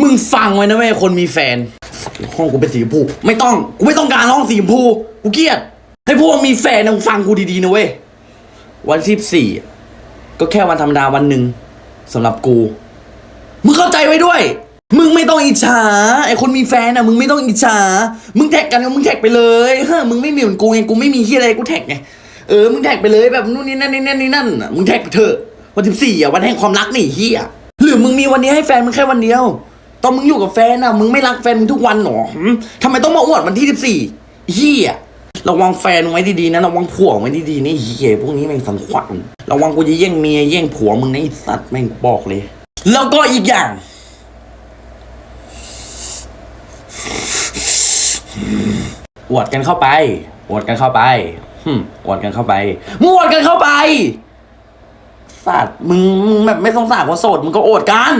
มึงฟังไว้นะเว้ยคนมีแฟน ห้องกูเป็นสีชมพูไม่ต้องกูไม่ต้องการห้องสีชมพูกูเกลียด ให้พวกมีแฟนนะมึงฟังกูดีๆนะเว้ยวันที่สี่ก็แค่วันธรรมดาวันหนึ่งสำหรับกู มึงเข้าใจไว้ด้วย มึงไม่ต้องอิจฉาไอคนมีแฟนอะมึงไม่ต้องอิจฉา มึงแท็กกันก็มึงแท็กไปเลยเฮ้ยมึงไม่มีเหมือนกูไงกูไม่มีที่อะไรกูแท็กไงเออมึงแท็กไปเลยแบบนู่นนี่นั่นนี่นั่นนี่นั่นน่ะมึงแท็กไปเถอะวันที่สี่อะวันแห่งความรักนี่เฮียหรือมึงมีวันนี้ให้แฟนมึงแค่วันเดียว ตอนมึงอยู่กับแฟนอะมึงไม่รักแฟนมึงทุกวันหรอทำไมต้องมาอวดวันที่สิบสี่เฮียระวังแฟนไว้ดีๆนะระวังผัวไว้ดีๆนี่เฮียพวกนี้แม่งสังขวัญระวังกูจะแย่งเมียแย่งผัวมึงนะไอ้สัตว์แม่งบอกเลย แล้วก็อีกอย่างอวดกันเข้าไปอวดกันเข้าไปอวดกันเข้าไปมึงอวดกันเข้าไปสัตว์มึงมึงแบบไม่สงสารคนโสดมึงก็อวดกัน